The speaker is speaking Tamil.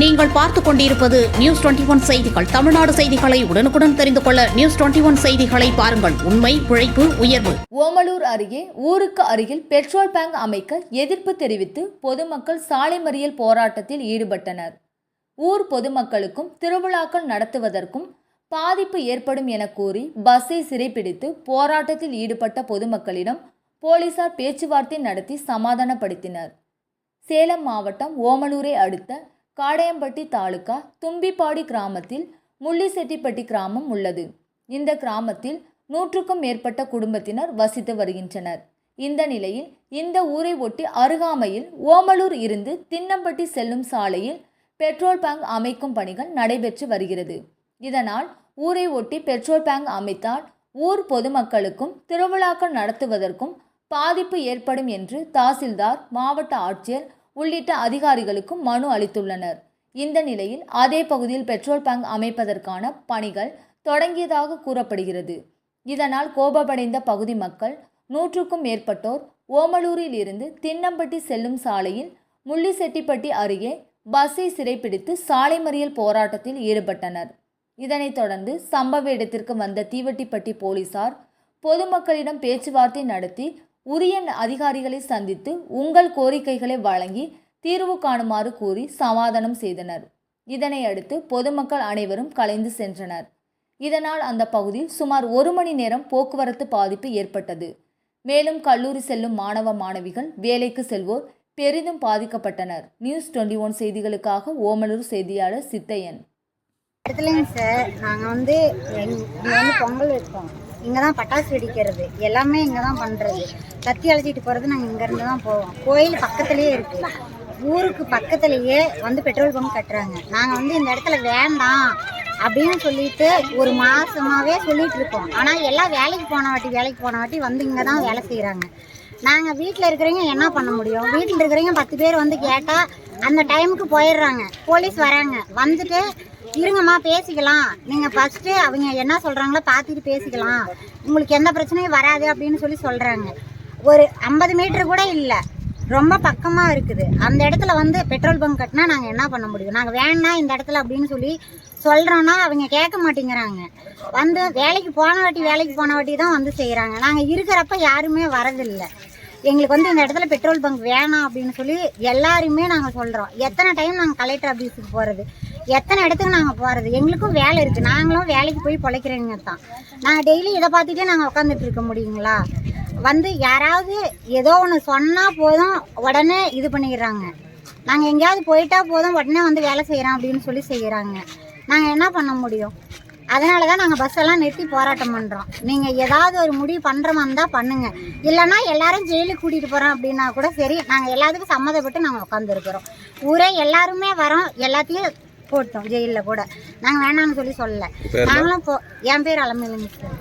நீங்கள் பார்த்துக் கொண்டிருப்பது நியூஸ் டுவெண்டி ஒன் செய்திகள். தமிழ்நாடு செய்திகளை உடனுக்குடன் தெரிந்து கொள்ள நியூஸ் டுவெண்டி ஒன் செய்திகளை பாருங்கள். உண்மை உழைப்பு உயர்வு. ஓமலூர் அருகே ஊருக்கு அருகில் பெட்ரோல் பேங்க் அமைக்க எதிர்ப்பு தெரிவித்து பொதுமக்கள் சாலை மறியல் போராட்டத்தில் ஈடுபட்டனர். ஊர் பொதுமக்களுக்கும் திருவிழாக்கள் நடத்துவதற்கும் பாதிப்பு ஏற்படும் என கூறி பஸ்ஸை சிறைப்பிடித்து போராட்டத்தில் ஈடுபட்ட பொதுமக்களிடம் போலீசார் பேச்சுவார்த்தை நடத்தி சமாதானப்படுத்தினர். சேலம் மாவட்டம் ஓமலூரை அடுத்த காடையம்பட்டி தாலுகா தும்பிப்பாடி கிராமத்தில் முள்ளிசெட்டிப்பட்டி கிராமம் உள்ளது. இந்த கிராமத்தில் நூற்றுக்கும் மேற்பட்ட குடும்பத்தினர் வசித்து வருகின்றனர். இந்த நிலையில் இந்த ஊரை ஒட்டி அருகாமையில் ஓமலூர் இருந்து தின்னம்பட்டி செல்லும் சாலையில் பெட்ரோல் பங்க் அமைக்கும் பணிகள் நடைபெற்று வருகிறது. இதனால் ஊரை ஒட்டி பெட்ரோல் பங்க் அமைத்தால் ஊர் பொதுமக்களுக்கும் திருவிழாக்கள் நடத்துவதற்கும் பாதிப்பு ஏற்படும் என்று தாசில்தார் மாவட்ட ஆட்சியர் உள்ளிட்ட அதிகாரிகளுக்கும் மனு அளித்துள்ளனர். இந்த நிலையில் அதே பகுதியில் பெட்ரோல் பங்க் அமைப்பதற்கான பணிகள் தொடங்கியதாக கூறப்படுகிறது. இதனால் கோபமடைந்த பகுதி மக்கள் நூற்றுக்கும் மேற்பட்டோர் ஓமலூரில் இருந்து தின்னம்பட்டி செல்லும் சாலையில் முள்ளிசெட்டிப்பட்டி அருகே பஸ்ஸை சிறைப்பிடித்து சாலை மறியல் போராட்டத்தில் ஈடுபட்டனர். இதனைத் தொடர்ந்து சம்பவ இடத்திற்கு வந்த தீவட்டிப்பட்டி போலீசார் பொதுமக்களிடம் பேச்சுவார்த்தை நடத்தி உரிய அதிகாரிகளை சந்தித்து உங்கள் கோரிக்கைகளை வழங்கி தீர்வு காணுமாறு கூறி சமாதானம் செய்தனர். இதனை அடுத்து பொதுமக்கள் அனைவரும் கலைந்து சென்றனர். இதனால் அந்த பகுதியில் சுமார் ஒரு மணி நேரம் போக்குவரத்து பாதிப்பு ஏற்பட்டது. மேலும் கல்லூரி செல்லும் மாணவ மாணவிகள் வேலைக்கு செல்வோர் பெரிதும் பாதிக்கப்பட்டனர். நியூஸ் டுவெண்ட்டி ஒன் செய்திகளுக்காக ஓமலூர் செய்தியாளர் சித்தையன். இடத்துலங்க சார் நாங்கள் வந்து பொங்கல் வைப்போம். இங்கே தான் பட்டாசு வெடிக்கிறது. எல்லாமே இங்கே தான் பண்ணுறது கத்தி அழைச்சிட்டு போகிறது நாங்கள் இங்கேருந்து தான் போவோம். கோயில் பக்கத்துலேயே இருக்குது ஊருக்கு பக்கத்துலேயே வந்து பெட்ரோல் பம்ப் கட்டுறாங்க. நாங்கள் வந்து இந்த இடத்துல வேண்டாம் அப்படின்னு சொல்லிட்டு ஒரு மாதமாகவே சொல்லிட்டு இருக்கோம். ஆனால் எல்லாம் வேலைக்கு போன வாட்டி வேலைக்கு போன வாட்டி வந்து இங்கே தான் வேலை செய்கிறாங்க நாங்கள் வீட்டில் இருக்கிறவங்க என்ன பண்ண முடியும்? வீட்டில் இருக்கிறவங்க பத்து பேர் வந்து கேட்டால் அந்த டைமுக்கு போயிடுறாங்க. போலீஸ் வராங்க. வந்துட்டு இருங்கம்மா பேசிக்கலாம். நீங்கள் ஃபஸ்ட்டு அவங்க என்ன சொல்கிறாங்களோ பார்த்துட்டு பேசிக்கலாம். உங்களுக்கு எந்த பிரச்சனையும் வராது அப்படின்னு சொல்லி சொல்கிறாங்க ஒரு ஐம்பது மீட்டர் கூட இல்லை. ரொம்ப பக்கமாக இருக்குது. அந்த இடத்துல வந்து பெட்ரோல் பங்க் கட்டினா நாங்கள் என்ன பண்ண முடியும்? நாங்கள் வேணாம் இந்த இடத்துல அப்படின்னு சொல்லி சொல்கிறோன்னா அவங்க கேட்க மாட்டேங்கிறாங்க. வந்து வேலைக்கு போன வாட்டி வேலைக்கு போன வாட்டி தான் வந்து செய்கிறாங்க நாங்கள் இருக்கிறப்ப யாருமே வரதில்லை. எங்களுக்கு வந்து இந்த இடத்துல பெட்ரோல் பங்க் வேணாம் அப்படின்னு சொல்லி எல்லாருமே நாங்கள் சொல்கிறோம் எத்தனை டைம் நாங்கள் கலெக்டர் ஆஃபீஸுக்கு போகிறது எத்தனை இடத்துக்கு நாங்கள் போகிறது எங்களுக்கும் வேலை இருக்குது நாங்களும் வேலைக்கு போய் பிழைக்கிறேங்க தான் நாங்கள் டெய்லி இதை பார்த்துட்டே நாங்கள் உட்காந்துட்டு இருக்க முடியுங்களா? வந்து யாராவது ஏதோ ஒன்று சொன்னால் போதும் உடனே இது பண்ணிடுறாங்க. நாங்கள் எங்கேயாவது போயிட்டா போதும் உடனே வந்து வேலை செய்கிறோம் அப்படின்னு சொல்லி செய்கிறாங்க நாங்கள் என்ன பண்ண முடியும்? அதனால தான் நாங்கள் பஸ்ஸெல்லாம் நிறுத்தி போராட்டம் பண்ணுறோம் நீங்கள் ஏதாவது ஒரு முடிவு பண்ணுற மாதிரி இருந்தால் பண்ணுங்கள் இல்லைன்னா எல்லாரும் ஜெயிலுக்கு கூட்டிகிட்டு போகிறோம் அப்படின்னா கூட சரி நாங்கள் எல்லாத்துக்கும் சம்மதப்பட்டு நாங்கள் உட்காந்துருக்குறோம் ஊரே எல்லாருமே வரோம். எல்லாத்தையும் போட்டோம் ஜெயிலில் கூட. நாங்கள் வேணாம்னு சொல்லி சொல்லலை. நாங்களும் போ என் பேர் அலமேலுங்க சார்